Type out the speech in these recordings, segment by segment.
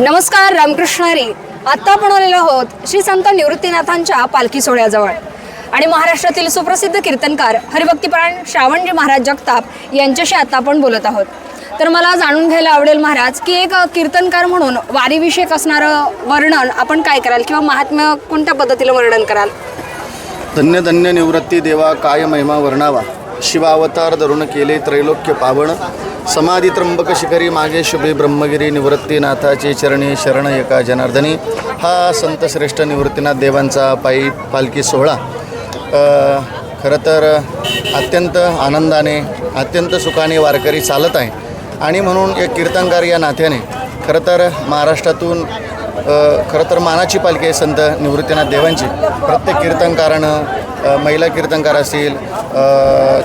नमस्कार रामकृष्ण हरी. आत्ता आपण आलेलो आहोत श्री संत निवृत्तीनाथांच्या पालखी सोहळ्याजवळ. आणि महाराष्ट्रातील सुप्रसिद्ध कीर्तनकार हरिभक्तीपरायण श्रावणजी महाराज जगताप यांच्याशी आता आपण बोलत आहोत. तर मला जाणून घ्यायला आवडेल महाराज की एक कीर्तनकार म्हणून वारीविषयक असणारं वर्णन आपण काय कराल किंवा महात्म्य कोणत्या पद्धतीला वर्णन कराल? धन्य धन्य निवृत्ती देवा काय महिमा वर्णावा. शिवावतार धरून केले त्रैलोक्य पावण. समाधी त्र्यंबक शिखरी मागे शुभे ब्रह्मगिरी निवृत्तीनाथाचे चरणी शरण एका जनार्दनी. हा संत श्रेष्ठ निवृत्तीनाथ देवांचा पायी पालखी सोहळा. खरं तर अत्यंत आनंदाने अत्यंत सुखाने वारकरी चालत आहे. आणि म्हणून एक कीर्तनकार या नात्याने खरं तर महाराष्ट्रातून खरं तर मानाची पालखी आहे संत निवृत्तीनाथ देवांची. प्रत्येक कीर्तनकारानं महिला कीर्तनकार असतील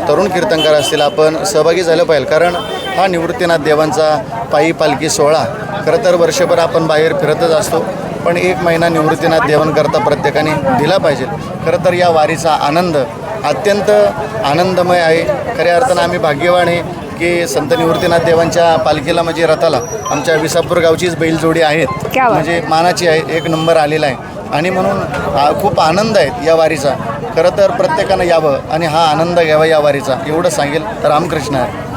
तरुण कीर्तनकार असतील आपण सहभागी झालं पाहिजे. कारण हा निवृत्तीनाथ देवांचा पायी पालखी सोहळा खरं तर वर्षभर आपण बाहेर फिरतच असतो. पण एक महिना निवृत्तीनाथ देवांकरता प्रत्येकाने दिला पाहिजे. खरं तर या वारीचा आनंद अत्यंत आनंदमय आहे. खऱ्या अर्थानं आम्ही भाग्यवान आहे की संत निवृत्तीनाथ देवांच्या पालखीला म्हणजे रथाला आमच्या विसापूर गावचीच बैलजोडी आहेत. म्हणजे मानाची आहे एक नंबर आलेला आहे. आणि म्हणून खूप आनंद आहे या वारीचा. खरं तर प्रत्येकानं यावं आणि हा आनंद घ्यावा या वारीचा. एवढं सांगेल रामकृष्ण आहे.